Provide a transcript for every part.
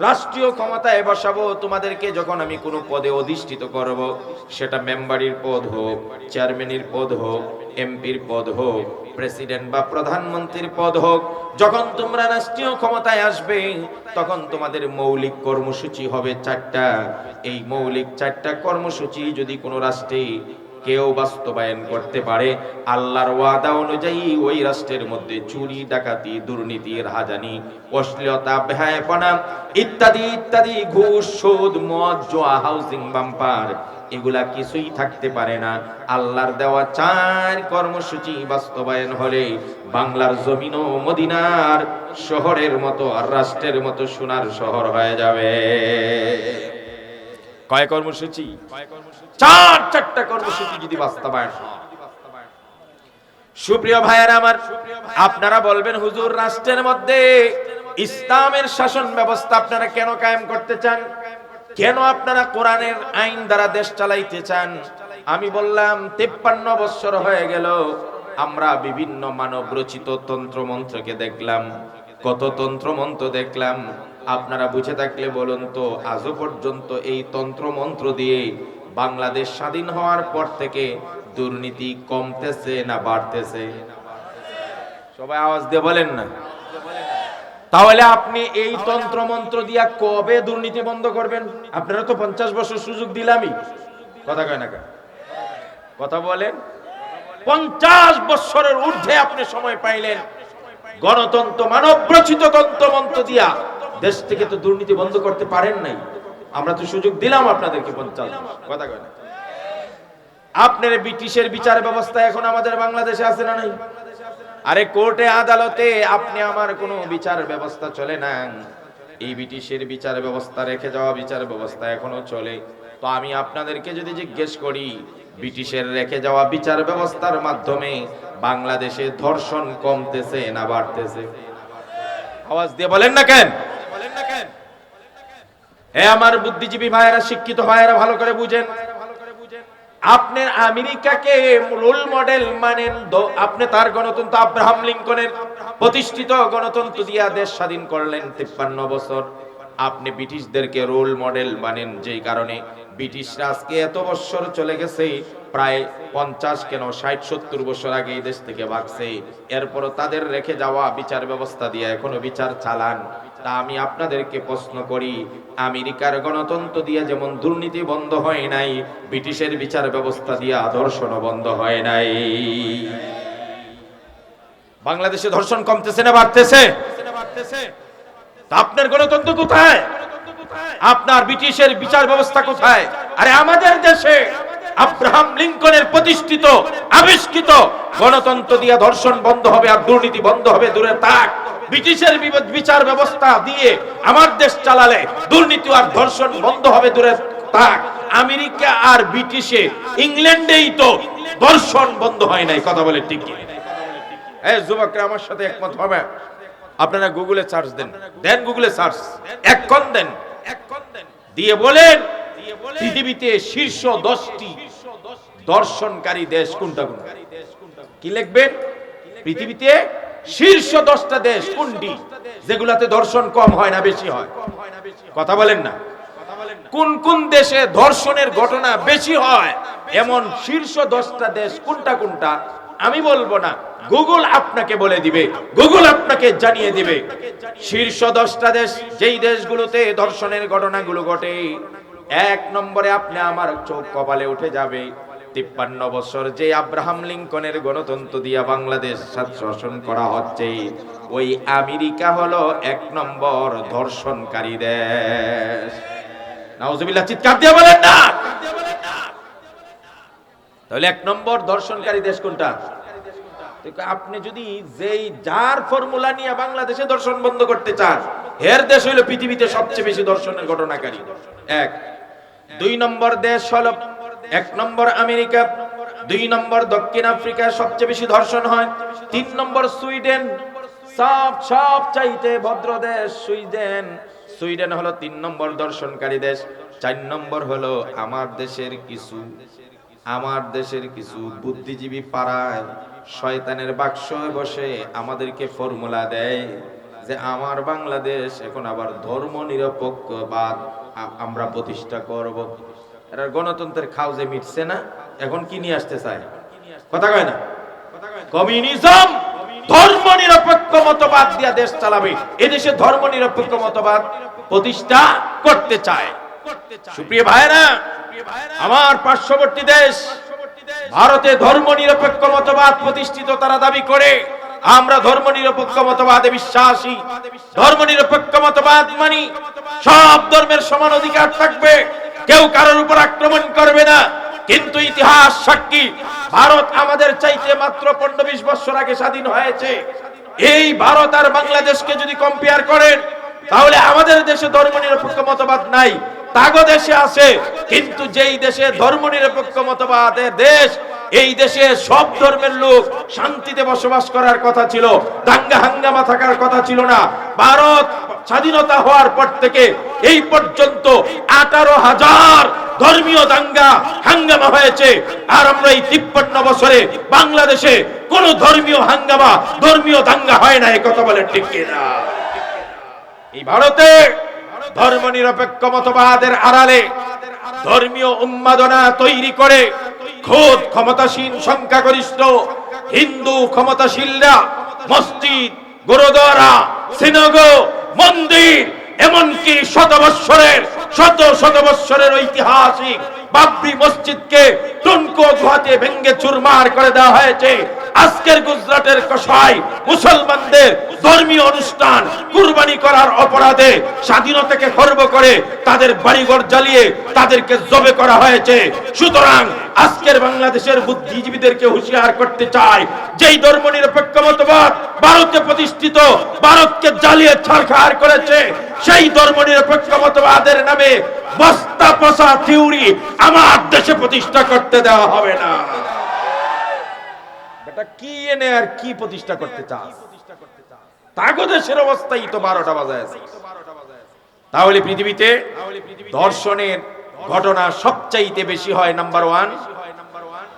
রাষ্ট্রীয় ক্ষমতায় বসাবো, তোমাদেরকে যখন আমি কোনো পদে অধিষ্ঠিত করব, সেটা মেম্বারির পদ হোক, চেয়ারম্যানের পদ হোক, এমপির পদ হোক, প্রেসিডেন্ট বা প্রধানমন্ত্রীর পদ হোক, যখন তোমরা রাষ্ট্রীয় ক্ষমতায় আসবে, তখন তোমাদের মৌলিক কর্মসূচি হবে চারটা। এই মৌলিক চারটা কর্মসূচি যদি কোনো রাষ্ট্রে কেউ বাস্তবায়ন করতে পারে। আল্লাহর ওয়াদা অনুযায়ী ওই রাষ্ট্রের মধ্যে চুরি, ডাকাতি, দুর্নীতি, রাহাজানি, অশ্লীলতা, বেহায়পনা ইত্যাদি ইত্যাদি, ঘুষ, সুদ, মদ, জোয়া, হাউজিং, বাম্পার, এগুলা কিছুই থাকতে পারে না। আল্লাহর দেওয়া চার কর্মসূচি বাস্তবায়ন হলে বাংলার জমিন ও মদিনার শহরের মতো আর রাষ্ট্রের মতো সোনার শহর হয়ে যাবে। কয় কর্মসূচি? চার, চারটা কর্মসূচি যদি বাস্তবায়ন সুপ্রিয় ভাইয়ের আমার, আপনারা বলবেন, হুজুর, রাষ্ট্রের মধ্যে ইসলামের শাসন ব্যবস্থা আপনারা কেন কায়েম করতে চান? কেন আপনারা কোরআনের আইন দ্বারা দেশ চালাইতে চান? আমি বললাম, তেপ্পান্ন বছর হয়ে গেল, আমরা বিভিন্ন মানব রচিত তন্ত্র মন্ত্রকে দেখলাম, কত তন্ত্র মন্ত্র দেখলাম আপনারা বুঝে থাকলে বলুন তো, আজও পর্যন্ত এই তন্ত্র মন্ত্র দিয়ে বাংলাদেশ স্বাধীন হওয়ার পর থেকে দুর্নীতি কমতেছে না বাড়তেছে? সবাই আওয়াজ দিয়ে বলেন না। তাহলে আপনি এই তন্ত্র মন্ত্র দিয়া কবে দুর্নীতি বন্ধ করবেন? আপনারা তো পঞ্চাশ বছর সুযোগ দিলামই। কথা কয় না? কথা বলেন। পঞ্চাশ বছরের ঊর্ধ্বে আপনি সময় পাইলেন। গণতন্ত্র মানব রচিত তন্ত্রমন্ত্র দিয়া দেশ থেকে তো দুর্নীতি বন্ধ করতে পারেন নাই। আমরা তো সুযোগ দিলাম আপনাদেরকে পঞ্চাশ। কথা কয় আপনার ব্রিটিশের বিচার ব্যবস্থা এখন আমাদের বাংলাদেশে আছে না নাই? আরে কোর্টে আদালতে আপনি আমার কোনো বিচার ব্যবস্থা চলে না। এই ব্রিটিশের বিচার ব্যবস্থা, রেখে যাওয়া বিচার ব্যবস্থা এখনও চলে। তো আমি আপনাদেরকে যদি জিজ্ঞেস করি, ব্রিটিশের রেখে যাওয়া বিচার ব্যবস্থার মাধ্যমে বাংলাদেশে ধর্ষণ কমতেছে না বাড়তেছে? আওয়াজ দিয়ে বলেন না কেন? হ্যাঁ আমার বুদ্ধিজীবী ভাইয়েরা, শিক্ষিত ভাইয়েরা, ভালো করে বুঝেন। আপনার আমেরিকাকে রোল মডেল মানেন আপনি তার গণতন্ত্র আব্রাহাম লিঙ্কনের প্রতিষ্ঠিত গণতন্ত্র দিয়া দেশ স্বাধীন করলেন তিপ্পান্ন বছর। আপনি ব্রিটিশদেরকে রোল মডেল মানেন যেই কারণে ব্রিটিশরা আজকে এত বছর চলে গেছে, প্রায় পঞ্চাশ কেন ষাট সত্তর বছর আগে এই দেশ থেকে ভাগছে। এরপরও তাদের রেখে যাওয়া বিচার ব্যবস্থা দিয়ে এখনও বিচার চালান। তা আমি আপনাদেরকে প্রশ্ন করি। আমেরিকার গণতন্ত্র দিয়ে যেমন দুর্নীতি বন্ধ হয় নাই, ব্রিটিশের বিচার ব্যবস্থা দিয়ে ধর্ষণ বন্ধ হয় নাই। বাংলাদেশে ধর্ষণ কমতেছে না বাড়তেছে? আপনার গণতন্ত্র কোথায়? আপনার ব্রিটিশের বিচার ব্যবস্থা কোথায়? আরে আমাদের দেশে আব্রাহাম লিঙ্কনের প্রতিষ্ঠিত, আবিষ্কৃত গণতন্ত্র দিয়া ধর্ষণ বন্ধ হবে আর দুর্নীতি বন্ধ হবে, দূরে থাক। ব্রিটিশের বিচার ব্যবস্থা দিয়ে আমার দেশ চালালে দুর্নীতি আর ধর্ষণ বন্ধ হবে দূরে থাক। আমেরিকা আর ব্রিটিশে, ইংল্যান্ডেই তো ধর্ষণ বন্ধ হয় নাই, কথা বলে ঠিক এই যুবকরা, আমার সাথে একমত হবে। আপনারা গুগলে সার্চ দেন। দেন গুগলে সার্চ। এক্ষণ দেন। দিয়ে বলেন, পৃথিবীতে শীর্ষ দশটি দর্শনকারী দেশ কোনটা কোনটা? কি লিখবেন? পৃথিবীতে শীর্ষ দশটা দেশ কোনটি? যেগুলাতে দর্শন কম হয় না, বেশি হয়? কথা বলেন না। কোন কোন দেশে ধর্ষণের ঘটনা বেশি হয়, এমন শীর্ষ দশটা দেশ কোনটা কোনটা? আমি বলব না। গুগল আপনাকে বলে দিবে। গুগল আপনাকে জানিয়ে দিবে। শীর্ষ দশটা দেশ, যেই দেশগুলোতে ধর্ষণের ঘটনাগুলো ঘটে, এক নম্বরে আপনি আমার চোখ কপালে উঠে যাবে। তিপ্পান্ন বছর যে আব্রাহাম লিঙ্কনের গণতন্ত্র দিয়া বাংলাদেশ শাসন করা হচ্ছে, ওই আমেরিকা হলো এক নম্বর ধর্ষণকারী দেশ। নাউজুবিল্লাহ, চিৎকার দিয়ে বলেন না! তাহলে এক নম্বর দর্শনকারী দেশ কোনটা? আপনি যদি যেই যার ফর্মুলা নিয়ে বাংলাদেশে দর্শন বন্ধ করতে চান এর দেশ হইল পৃথিবীতে সবচেয়ে বেশি দর্শনের ঘটনাকারী। এক। দুই নম্বর দেশ হলো এক নম্বর আমেরিকা, দুই নম্বর দক্ষিণ আফ্রিকা সবচেয়ে বেশি ধর্ষণ হয়, তিন নম্বর সুইডেন, সব সব চাইতে ভদ্র দেশ সুইডেন। সুইডেন হলো তিন নম্বর দর্শনকারী দেশ, চার নম্বর হলো আমার দেশের কিছু, আমার দেশের কিছু বুদ্ধিজীবী পাড়ায় শয়তানের বাক্স বসে আমাদেরকে ফর্মুলা দেয় যে আমার বাংলাদেশ এখন আবার ধর্ম নিরপেক্ষবাদ আমরা প্রতিষ্ঠা করব। এরা গণতন্ত্রের খাউজে মিটছে না, এখন কি নিয়ে আসতে চায়? কথা কয় না? কমিউনিজম! ধর্ম নিরপেক্ষ মতবাদ দিয়া দেশ চালাবে। এদেশে ধর্ম নিরপেক্ষ মতবাদ প্রতিষ্ঠা করতে চায়। সুপ্রিয় ভাইরা আমার পার্শ্ববর্তী দেশ, ভারতে ধর্ম নিরপেক্ষ মতবাদ প্রতিষ্ঠিত তারা দাবি করে। আমরা ধর্ম নিরপেক্ষ মতবাদে বিশ্বাসী। ধর্ম নিরপেক্ষ মতবাদ মানি সব ধর্মের সমান অধিকার থাকবে। কেউ কারোর উপর আক্রমণ করবে না। কিন্তু ইতিহাস সাক্ষী, ভারত আমাদের চাইতে মাত্র পনেরো বিশ বছর আগে স্বাধীন হয়েছে। এই ভারত আর বাংলাদেশকে যদি কম্পেয়ার করেন, তাহলে আমাদের দেশে ধর্ম নিরপেক্ষ মতবাদ নাই। তাগো দেশে আছে, কিন্তু যেই দেশে ধর্ম নিরপেক্ষ মতবাদের দেশ এই দেশে সব ধর্মের লোক শান্তিতে বসবাস করার কথা ছিল, দাঙ্গা হাঙ্গামা থাকার কথা ছিল না। ভারত স্বাধীনতা হওয়ার পর থেকে এই পর্যন্ত আঠারো হাজার ধর্মীয় দাঙ্গা হাঙ্গামা হয়েছে। আর আমরা এই তিপ্পান্ন বছরে বাংলাদেশে কোন ধর্মীয় হাঙ্গামা, ধর্মীয় দাঙ্গা হয় না এই কথা বলে ঠিক কিনা? এই ভারতে ধর্ম নিরপেক্ষ মতবাদের আড়ালে ধর্মীয় উন্মাদনা তৈরি করে খোদ ক্ষমতাসীন সংখ্যাগরিষ্ঠ হিন্দু ক্ষমতাশীলরা, মসজিদ গুরুদ্বারা সিনগো, মন্দির, এমনকি শত বৎসরের শত শত বৎসরের ঐতিহাসিক বাবরি মসজিদকে টুনকো গুহাতে ভেঙ্গে চুরমার করে দেওয়া হয়েছে। আজকের গুজরাটের কষাই মুসলমানদের ধর্মীয় অনুষ্ঠান, কুরবানি করার অপরাধে স্বাধীনতাকে খর্ব করে তাদের বাড়িঘর জ্বালিয়ে তাদেরকে জবে করা হয়েছে। সুতরাং আজকের বাংলাদেশের বুদ্ধিজীবীদেরকে হুঁশিয়ার করতে চাই। যেই ধর্ম নিরপেক্ষ মতবাদ ভারতে প্রতিষ্ঠিত ভারতকে জ্বালিয়ে ছাড়খার করেছে সেই ধর্ম নিরপেক্ষ মতবাদের নামে বস্তা পচা থিউরি আমার দেশে প্রতিষ্ঠা করতে দেওয়া হবে না। বেটা কি এনে আর কি প্রতিষ্ঠা করতে চাস? তাগো দেশের অবস্থাই তো বারোটা বাজায় আছে। তাহলে পৃথিবীতে দর্শনের ঘটনা সবচাইতে বেশি হয় নাম্বার ওয়ান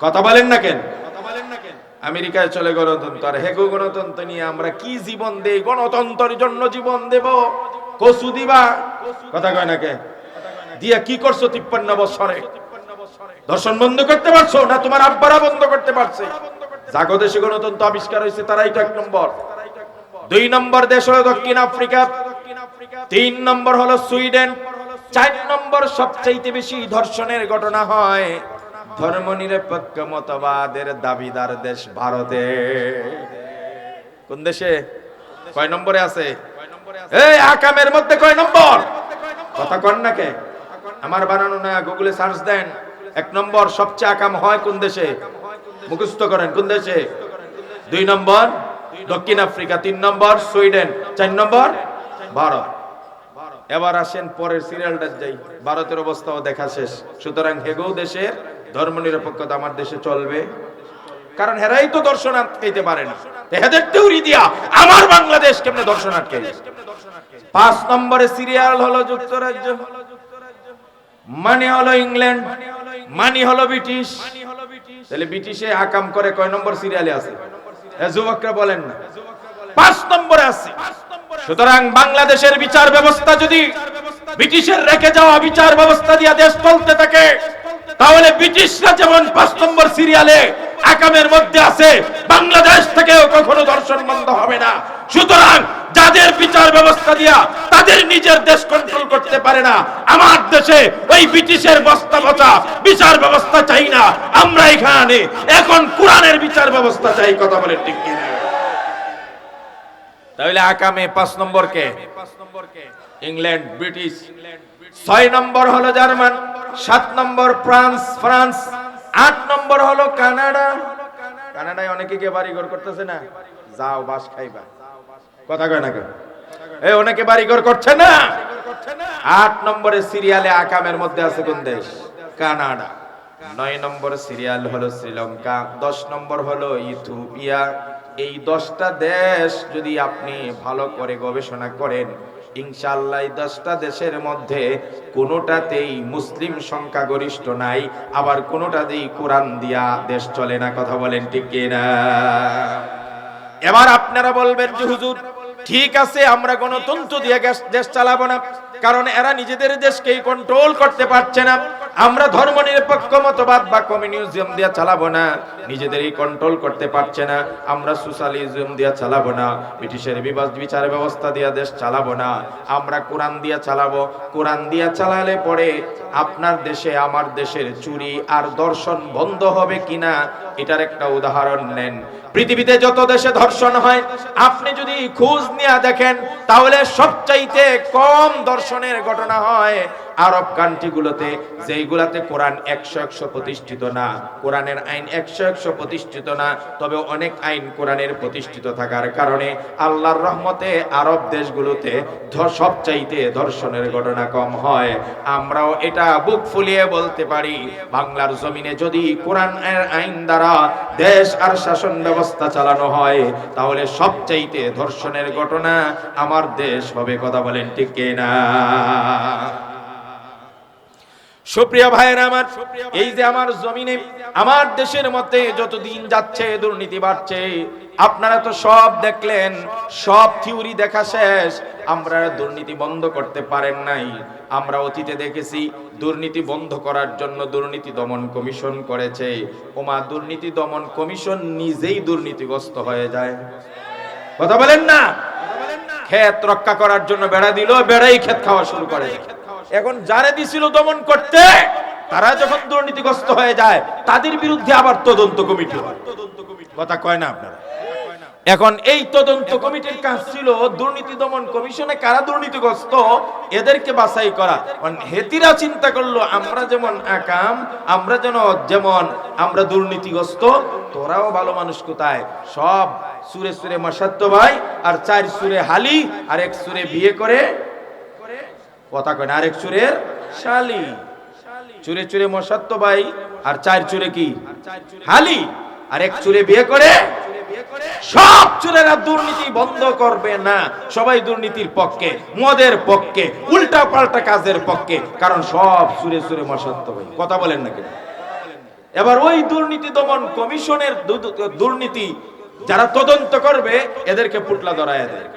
কথা বলেন না কেন? আমেরিকায় চলে গণতন্ত্র। হেগো গণতন্ত্র নিয়ে আমরা কি জীবন দেই? গণতন্ত্রের জন্য জীবন দেব। কসু দিবা? কথা কয় না কে? দিয়া কি করছ তিপ্পান্ন বছরে? দর্শন বন্ধ করতে পারছ না তোমার আব্বারা বন্ধ করতে পারছে? জাগো দেশে গণতন্ত্র আবিষ্কার হয়েছে, তারাই তো এক নম্বর। দুই নম্বর দেশ হলো দক্ষিণ আফ্রিকা। তিন নম্বর হলো সুইডেন। চার নম্বর সবচাইতে বেশি ধর্ষণের ঘটনা হয় ধর্ম নিরপেক্ষ মতবাদের দাবিদার দেশ ভারতে। কোন দেশে? কয় নম্বরে আছে? এই আকামের মধ্যে কয় নম্বর? কথা কন না কে? আমার বানানো না গুগলে সার্চ দেন। এক নম্বর সবচেয়ে আকাম হয় কোন দেশে? মুখস্থ করেন, কোন দেশে? দুই নম্বর দক্ষিণ আফ্রিকা, তিন নম্বর সুইডেন, চার নম্বর ভারত। এবার আসেন পরের সিরিয়ালটা যাই। ভারতের অবস্থাও দেখা শেষ। সুতরাং হেগো দেশের, ধর্ম নিরপেক্ষতা আমার দেশে চলবে। কারণ হেরাই তো দর্শন আটকাইতে পারে না। সিরিয়াল হলো যুক্তরাজ্য। মানে হলো ইংল্যান্ড। মানি হলো ব্রিটিশ। তাহলে ব্রিটিশে আকাম করে নম্বর সিরিয়ালে যুবকরা বলেন না। পাঁচ নম্বরে আছে। সুতরাং বাংলাদেশের বিচার ব্যবস্থা যদি ব্রিটিশের রেখে যাওয়া বিচার ব্যবস্থা দিয়া দেশ চলতে থাকে, তাহলে ব্রিটিশরা যেমন পাঁচ নম্বর সিরিয়ালে আকামের মধ্যে আছে, বাংলাদেশ থেকেও কখনো দর্শন বন্ধ হবে না। সুতরাং যাদের বিচার ব্যবস্থা দিয়া তাদের নিজের দেশ কন্ট্রোল করতে পারে না। আমার দেশে ওই ব্রিটিশের বস্তা বচা বিচার ব্যবস্থা চাই না। আমরা এখানে, এখন কোরআনের বিচার ব্যবস্থা চাই, কথা বলে ঠিক তাহলে আকামে পাঁচ নম্বর কে ইংল্যান্ড, ব্রিটিশ। ছয় নম্বর হলো জার্মান, সাত নম্বর ফ্রান্স ফ্রান্স, আট নম্বর হলো কানাডা। কানাডায় অনেকে কে বাড়িঘর করতেছে না? যাও, বাস খাইবা। কথা কয় না কেন এই অনেকে বাড়িঘর করছে না? আট নম্বরে সিরিয়ালে আকামের মধ্যে আছে কোন দেশ? কানাডা। নয় নম্বর সিরিয়াল হলো শ্রীলঙ্কা, দশ নম্বর হলো ইথিওপিয়া এই দশটা দেশ যদি আপনি ভালো করে গবেষণা করেন ইনশাল্লাহ এই দশটা দেশের মধ্যে কোনোটাতেই মুসলিম সংখ্যাগরিষ্ঠ নাই, আবার কোনোটাতেই কোরআন দিয়া দেশ চলে না, কথা বলেন ঠিক কিনা? এবার আপনারা বলবেন যে, হুজুর, ঠিক আছে, আমরা গণতন্ত্র দিয়ে দেশ চালাবো না। কারণ এরা নিজেদের দেশকেই কন্ট্রোল করতে পারছে না। আমরা ধর্ম নিরপেক্ষ মতবাদ বা কমিউনিজম দিয়ে চালাবো না। নিজেদেরই কন্ট্রোল করতে পারছে না। আমরা সোশ্যালিজম দিয়ে চালাবো না। ব্রিটিশের বিচার ব্যবস্থা দিয়ে দেশ চালাবো না। আমরা কোরআন দিয়ে চালাবো। কোরআন দিয়ে চালালে পরে আপনার দেশে, আমার দেশের চুরি আর দর্শন বন্ধ হবে কিনা, এটার একটা উদাহরণ নেন। পৃথিবীতে যত দেশে ধর্ষণ হয়, আপনি যদি খোঁজ নিয়ে দেখেন, তাহলে সবচাইতে কম দর্শনের ঘটনা হয়। আরব কান্ট্রিগুলোতে, যেইগুলাতে কোরআন একশো একশো প্রতিষ্ঠিত না। কোরআনের আইন একশো একশো প্রতিষ্ঠিত না, তবে অনেক আইন কোরআনের প্রতিষ্ঠিত থাকার কারণে আল্লাহর রহমতে আরব দেশগুলোতে সবচাইতে ধর্ষণের ঘটনা কম হয়। আমরাও এটা বুক ফুলিয়ে বলতে পারি, বাংলার জমিনে যদি কোরআন আইন দ্বারা দেশ আর শাসন ব্যবস্থা চালানো হয়, তাহলে সবচাইতে ধর্ষণের ঘটনা আমার দেশ হবে, কথা বলেন ঠিক না সুপ্রিয় ভাইয়ের আমার, এই যে আমার জমিনে, আমার দেশের মধ্যে যত দিন যাচ্ছে, দুর্নীতি বাড়ছে, আপনারা তো সব দেখলেন, সব থিওরি দেখা শেষ, আমরা দুর্নীতি বন্ধ করতে পারেন নাই। আমরা অতীতে দেখেছি, দুর্নীতি বন্ধ করার জন্য দুর্নীতি দমন কমিশন করেছে। ওমা, দুর্নীতি দমন কমিশন নিজেই দুর্নীতিগ্রস্ত হয়ে যায়। কথা বলেন না? ক্ষেত রক্ষা করার জন্য বেড়া দিল, বেড়াই ক্ষেত খাওয়া শুরু করে। এখন যারে দিছিল দমন করতে, তারা যখন দুর্নীতিগ্রস্ত হয়ে যায়, তাদের বিরুদ্ধে আবার তদন্ত কমিটি হয়। কথা কয় না আপনারা? এখন এই তদন্ত কমিটির কাজ ছিল দুর্নীতি দমন কমিশনে কারা দুর্নীতিগ্রস্ত, এদেরকে বাছাই করা। হেতিরা চিন্তা করল, আমরা যেমন একাম আমরা যেন যেমন, আমরা দুর্নীতিগ্রস্ত, তোরাও ভালো মানুষ কোথায়? সব সুরে সুরে মাসাত্ত ভাই, আর চার সুরে হালি, আর এক সুরে বিয়ে করে কথা কয় না, আরেক চুরের শালি। চুরে চুরে মশাত্ত ভাই, আর চার চুরে কি? হালি। আর এক চুরে বিয়ে করে, সব চুরেরা দুর্নীতি বন্ধ করবে না। সবাই দুর্নীতির পক্ষে, মদের পক্ষে উল্টা পাল্টা কাজের পক্ষে, কারণ সব চুরে চুরে মশাত্ত ভাই। কথা বলেন না কেন? এবার ওই দুর্নীতি দমন কমিশনের দুর্নীতি যারা তদন্ত করবে, এদেরকে পুটলা ধরায় দেয়।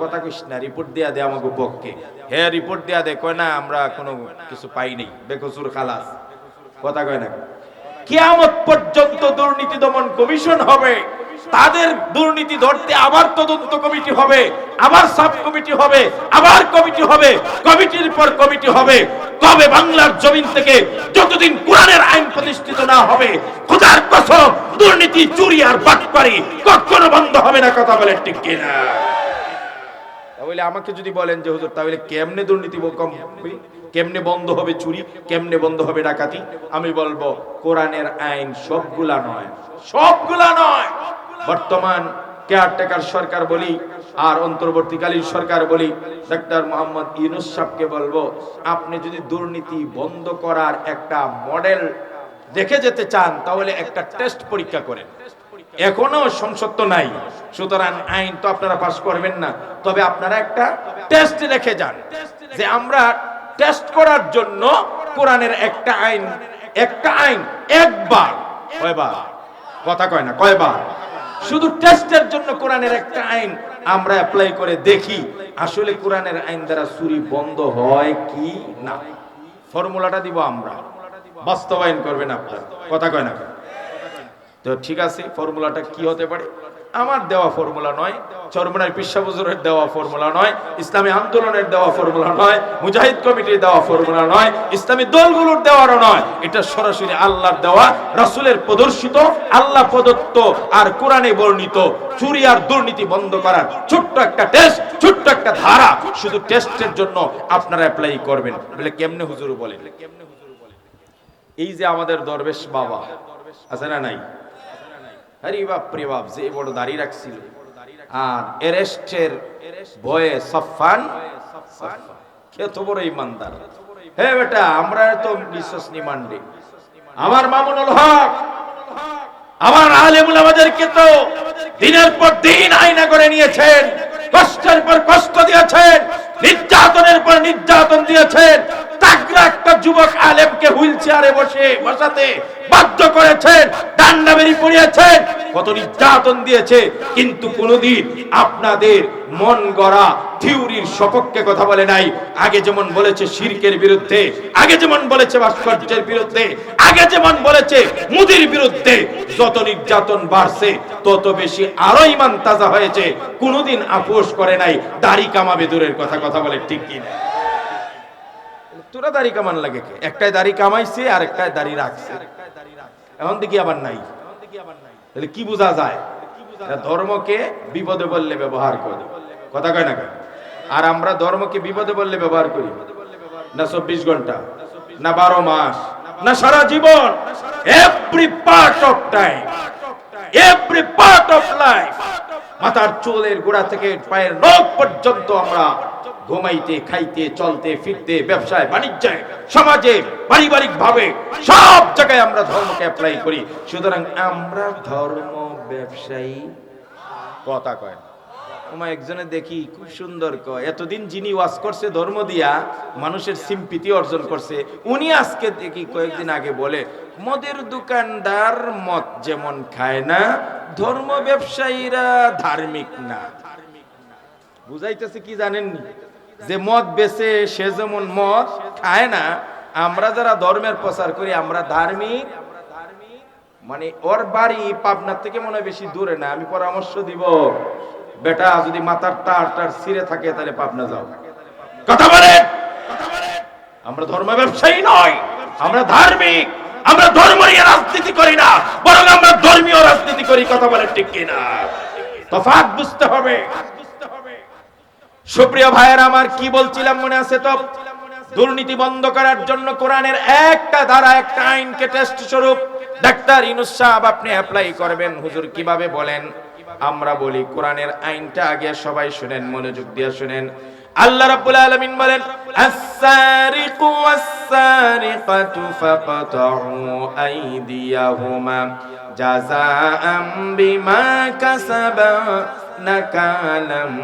কথা কইস না রিপোর্ট দিয়া দে আমাকে পক্ষে। হ্যাঁ রিপোর্ট দিয়া দে, কয় না, আমরা কোনো কিছু পাই নাই, বেকসুর খালাস। কথা কয় না। কিয়ামত পর্যন্ত দুর্নীতি দমন কমিশন হবে, তাদের দুর্নীতি ধরতে আবার তদন্ত কমিটি হবে, আবার সাব কমিটি হবে, আবার কমিটি হবে, কমিটির পর কমিটি হবে। তবে বাংলার জমিন থেকে যতদিন কোরআনের আইন প্রতিষ্ঠিত না হবে, খোদার কসম, দুর্নীতি চুরি আর বাটপারি কখনো বন্ধ হবে না, কথা বলে ঠিক কিনা? তাহলে আমাকে যদি বলেন যে, হুজুর, তাহলে কেমনে দুর্নীতি কম কেমনে বন্ধ হবে চুরি? কেমনে বন্ধ হবে ডাকাতি? আমি বলব, কোরআনের আইন সবগুলা নয়। সবগুলা নয়! বর্তমান কেয়ারটেকার সরকার বলি, আর অন্তর্বর্তীকালীন সরকার বলি ডক্টর মোহাম্মদ ইউনুস সাহেবকে বলব, আপনি যদি দুর্নীতি বন্ধ করার একটা মডেল দেখে যেতে চান, তাহলে একটা টেস্ট পরীক্ষা করেন। এখনও সংসদ তো নাই। সুতরাং আইন তো আপনারা পাস করবেন না। তবে আপনারা একটা টেস্ট রেখে যান যে আমরা টেস্ট করার জন্য কোরআনের একটা আইন একটা আইন একবার। কয়বার? কথা কয় না, কয়বার? শুধু টেস্টের জন্য কোরআনের একটা আইন আমরা অ্যাপ্লাই করে দেখি, আসলে কোরআনের আইন দ্বারা চুরি বন্ধ হয় কি না? ফর্মুলাটা দিব আমরা। বাস্তবায়ন করবেন আপনারা। কথা কয় না? তো ঠিক আছে, ফর্মুলাটা কি হতে পারে? আমার দেওয়া ফর্মুলা নয় চরমনার পিসাবুজুরের দেওয়া ফর্মুলা নয়, ইসলামী আন্দোলনের দেওয়া ফর্মুলা নয়, মুজাহিদ কমিটির দেওয়া ফর্মুলা নয়, ইসলামী দলগুলোর দেওয়ারও নয়। এটা সরাসরি আল্লাহর দেওয়া, রাসূলের প্রদর্শিত, আল্লাহ প্রদত্ত আর কোরআনে বর্ণিত চুরি আর দুর্নীতি বন্ধ করার ছোট্ট একটা টেস্ট ছোট্ট একটা ধারা। শুধু টেস্টের জন্য আপনারা অ্যাপ্লাই করবেন। বলে কেমনে হুজুর বলেন? এই যে আমাদের দরবেশ বাবা, আছে না নাই? আমার মামুনুল হক, আমার আলেমুল আমাদেরকে তো দিনের পর দিন আয়না করে নিয়েছেন, কষ্টের পর কষ্ট দিয়েছেন, নির্যাতনের পর নির্যাতন দিয়েছেন কোনোদিন আপনাদের মন গড়া সপক্ষে কথা বলে নাই। আগে যেমন বলেছে বিরুদ্ধে, আগে যেমন বলেছে ভাস্কর্যের বিরুদ্ধে, আগে যেমন বলেছে মুদির বিরুদ্ধে, যত নির্যাতন বাড়ছে, তত বেশি আরও ইমান তাজা হয়েছে। কোনোদিন আপোষ করে নাই, দাড়ি কামাবে দূরের কথা কথা বলে ঠিক কিনা। তোরা দাড়ি কামান লাগে কে? একটাই দাড়ি কামাইছে আর একটাই দাড়ি রাখছে। এখন দেখি আবার নাই। তাহলে কি বোঝা যায়? ধর্মকে বিপদে বললে ব্যবহার করে। কথা কয় না আর আমরা ধর্মকে বিপদে বললে ব্যবহার করি। না চব্বিশ ঘণ্টা, না বারো মাস, না সারা জীবন। Every part of time every part of life মাথার চুলের গোড়া থেকে পায়ের নখ পর্যন্ত আমরা ঘুমাইতে, খাইতে, চলতে, ফিরতে, ব্যবসায়, বাণিজ্যে, সমাজে পারিবারিক ভাবে সব জায়গায় আমরা ধর্মকে অ্যাপ্লাই করি। সুতরাং আমরা ধর্ম ব্যবসায়ী। কথা কয় না। একজনে দেখি খুব সুন্দর কয়, এতদিন যিনি ওয়াজ করছে ধর্ম দিয়া, মানুষের সিম্পিতি অর্জন করছে, উনি আজকে দেখি কয়েকদিন আগে বলে, মদের দোকানদার মদ যেমন খায় না, ধর্ম ব্যবসায়ীরা ধার্মিক না। বুঝাইতেছে কি জানেননি? যে মদ বেচে সে যেমন মদ খায় না, আমরা যারা ধর্মের প্রচার করি, আমরা ধার্মিক। মানে ওর বাড়ি পাবনার থেকে মনে হয় বেশি দূরে না, আমি পরামর্শ দিব। বেটা, যদি মাথার তার টার ছিঁড়ে থাকে, তাহলে পাবনা যাও। কথা বলেন! আমরা ধর্ম ব্যবসায়ী নয়, আমরা ধার্মিক। আমরা ধর্ম নিয়ে রাজনীতি করি না, বরং আমরা ধর্মীয় রাজনীতি করি, কথা বলেন ঠিক কিনা? তফাৎ বুঝতে হবে। সুপ্রিয় ভাইয়ের, আমার কি বলছিলাম মনে আছে তো? দুর্নীতি বন্ধ করার জন্য কোরআনের একটা ধারা, একটা আইনকে টেস্ট স্বরূপ। ডাক্তার ইনুস সাহেব, আপনি অ্যাপ্লাই করবেন। হুজুর কীভাবে বলেন? আমরা বলি, কোরআনের আইনটা আগে সবাই শুনেন, মনোযোগ দিয়ে শুনেন। আল্লাহ রাব্বুল আলামিন বলেন, আস-সারিকু ওয়াস-সারিকাতু ফাকতাউ আইদিয়াহুমা জাযাআম বিমা কাসাবা নাকালাম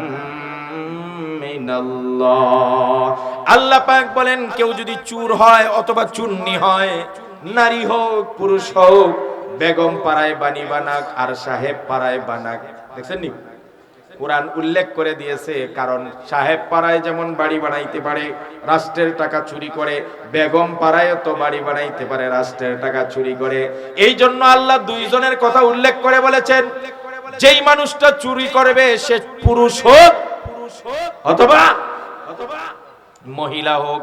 আল্লাহ পাক বলেন, কেউ যদি চুর হয় অথবা চুন্নি হয়, নারী হোক, পুরুষ হোক, বেগম পাড়ায় বানি বানাক, আর সাহেব পাড়ায় বানাক। দেখছেন নি কোরআন উল্লেখ করে দিয়েছে, কারণ সাহেব পাড়ায় যেমন বাড়ি বানাইতে পারে, রাষ্ট্রের টাকা চুরি করে, বেগম পাড়ায় তো বাড়ি বানাইতে পারে, রাষ্ট্রের টাকা চুরি করে। এই জন্য আল্লাহ দুইজনের কথা উল্লেখ করে বলেছেন, যেই মানুষটা চুরি করবে, সে পুরুষ হোক অথবা অথবা মহিলা হোক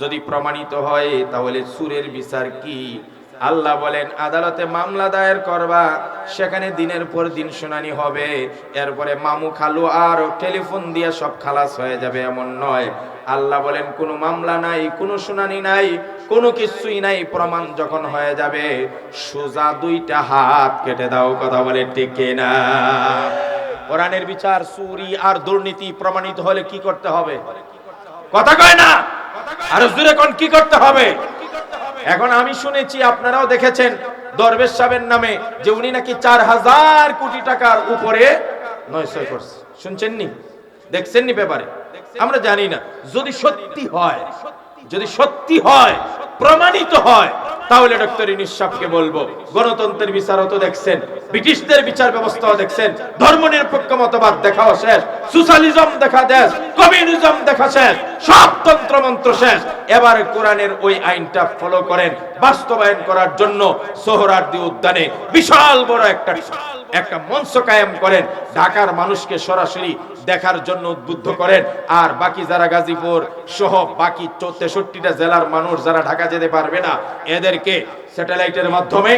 যদি প্রমাণিত হয় তাহলে সুরের বিচার কি? আল্লাহ বলেন আদালতে মামলা দায়ের করবা সেখানে দিনের পর দিন শুনানি হবে এরপরে মামু খালু আর টেলিফোন দিয়ে সব খালাস হয়ে যাবে এমন নয়। আল্লাহ বলেন কোনো মামলা নাই কোনো শুনানি নাই কোনো কিছুই নাই প্রমাণ যখন হয়ে যাবে সোজা দুইটা হাত কেটে দাও কথা বলে টিকে না কোরআনের বিচার, চুরি আর দুর্নীতি প্রমাণিত হলে কি করতে হবে? কথা কয় না? আর জুড়ে কোন কি করতে হবে? এখন আমি শুনেছি আপনারাও দেখেছেন দরবেশ সাহেবের নামে যে উনি নাকি চার হাজার কোটি টাকার উপরে নয়শয় করছে। শুনছেন নি? দেখছেন নি ব্যাপারে? আমরা জানি না। যদি সত্যি হয়, যদি সত্যি হয়, প্রমাণিত হয় তাহলে ডক্টর ইনিস সাহেবকে বলব, গণতন্ত্রের বিচারও তো দেখছেন, ব্রিটিশদের বিচার ব্যবস্থাও দেখছেন, ধর্ম নিরপেক্ষ মতবাদ দেখাও শেষ, সোশ্যালিজম দেখা দেশ, কমিউনিজম দেখা শেষ, সব তন্ত্র মন্ত্র শেষ। এবার কোরআনের ওই আইনটা ফলো করেন, বাস্তবায়ন করার জন্য সোহরার্দি উদ্যানে বিশাল বড় একটা একটা মঞ্চ কায়েম করেন, ঢাকার মানুষকে সরাসরি দেখার জন্য উদ্বুদ্ধ করেন। আর বাকি যারা গাজীপুর সহ বাকি তেষট্টিটা জেলার মানুষ যারা ঢাকা যেতে পারবে না, এদেরকে স্যাটেলাইটের মাধ্যমে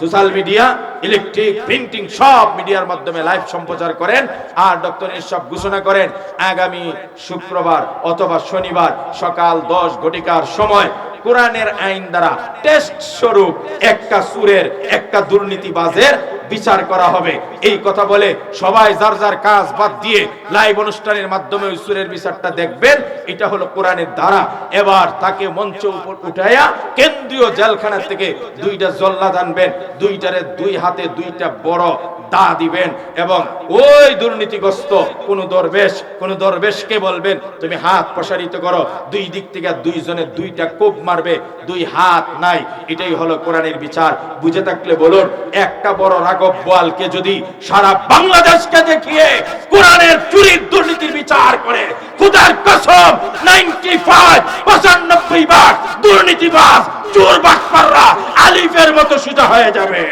সোশ্যাল মিডিয়া, ইলেকট্রিক, প্রিন্টিং সব মিডিয়ার মাধ্যমে লাইভ সম্প্রচার করেন। আর ডক্টর সব ঘোষণা করেন, আগামী শুক্রবার অথবা শনিবার সকাল দশ ঘটিকার সময় কোরআনের আইন দ্বারা টেস্ট স্বরূপ একটা সুরের, একটা দুর্নীতিবাজের বিচার করা হবে। এই কথা বলে সবাই যার যার কাজ বাদ দিয়ে লাইভ অনুষ্ঠানের মাধ্যমে ওই সুরের বিচারটা দেখবেন। এটা হলো কোরআনের দ্বারা এবার তাকে মঞ্চ উপর উঠাইয়া কেন্দ্রীয় জেলখানা থেকে দুইটা জল্লাদ আনবেন দুইটারে দুই হাতে দুইটা বড় দা দিবেন এবং ওই দুর্নীতিগ্রস্ত কোন দরবেশ, কোন দরবেশকে বলবেন, তুমি হাত প্রসারিত করো। দুই দিক থেকে দুইজনে দুইটা কোপ মারবে। দুই হাত নাই। এটাই হলো কোরআনের বিচার। বুঝে থাকলে বলুন, একটা বড় রাগ রাঘব বোয়ালকে যদি সারা বাংলাদেশকে দেখিয়ে কোরআনের চুরির দুর্নীতির বিচার করে, খুদার কসম 95 পঁচানব্বই ভাগ দুর্নীতিবাজ, চোর বাটপাররা আলিফের মতো সোজা হয়ে যাবে।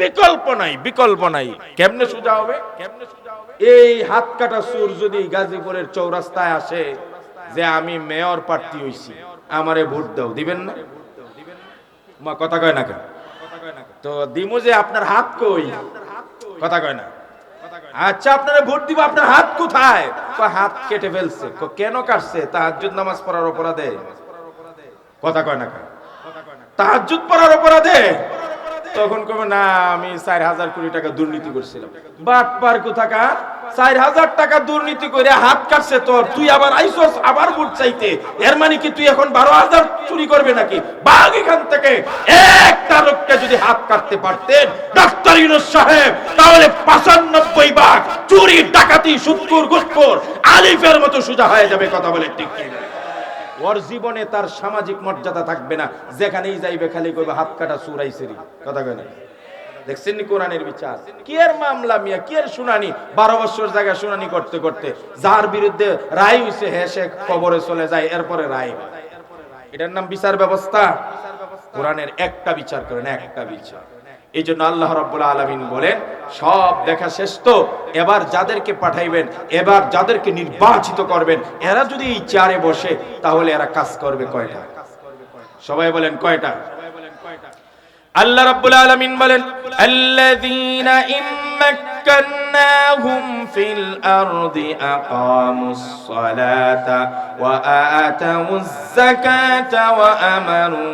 বিকল্প নাই বিকল্প নাই। কেমনে সোজা হবে? কেমনে সোজা হবে এই হাত কাটা সুর যদি গাজীপুরের চৌরাস্তায় আসে, যে আমি মেয়র প্রার্থী হইছি, আমারে ভোট দাও, দিবেন না? মা, কথা কয় না কেন? তো দিমু যে আপনার হাত কই? কথা কয় না? আচ্ছা আপনারা ভোট দিব, আপনার হাত কোথায়? হাত কেটে ফেলছে। কেন কাটছে? তাহাজ্জুদ নামাজ পড়ার অপরাধে। কথা কয় না কেন? তাহাজ্জুদ পড়ার অপরাধে? তখন কবে না, আমি চার হাজার কোটি টাকা দুর্নীতি করছিলাম। বাট পার কোথাকার চার হাজার টাকা দুর্নীতি করে হাত কাটছে তোর। তুই আবার আইসস, আবার ভোট চাইতে। এর মানে কি তুই এখন বারো হাজার চুরি করবে নাকি? বাঘ এখান থেকে একটা লোককে যদি হাত কাটতে পারতেন, ডাক্তার ইউনুস সাহেব, তাহলে পাঁচানব্বই বাঘ চুরি, ডাকাতি সুৎকুর গুৎকুর আলিফের মতো সোজা হয়ে যাবে, কথা বলে ঠিক কি না? ওর জীবনে তার সামাজিক মর্যাদা থাকবে না। যেখানেই যাইবে খালি কইবে, হাত কাটা সুরাইছেরি কথা কয় দেখছেন কোরআনের বিচার? কি এর মামলা মিয়া? কি এর শুনানি? বারো বছর জায়গায় শুনানি করতে করতে যার বিরুদ্ধে রায় হইছে, হে সে কবরে চলে যায়, এরপরে রায় এটার নাম বিচার ব্যবস্থা। কোরআনের একটা বিচার করেন, একটা বিচার। এই জন্য আল্লাহ রাব্বুল আলামিন বলেন, সব দেখা শেষ তো, এবার যাদেরকে পাঠাইবেন, এবার যাদেরকে নির্বাচিত করবেন, এরা যদি এই চেয়ারে বসে, তাহলে এরা কাজ করবে কয়টা? সবাই বলেন কয়টা? আল্লাহ রাব্বুল আলামিন বলেন, আল্লাযীনা ইম্মাক্কান্নাহুম ফিল আরদি আকামুস সালাতা ওয়া আতাউজ যাকাতা ওয়া আমারু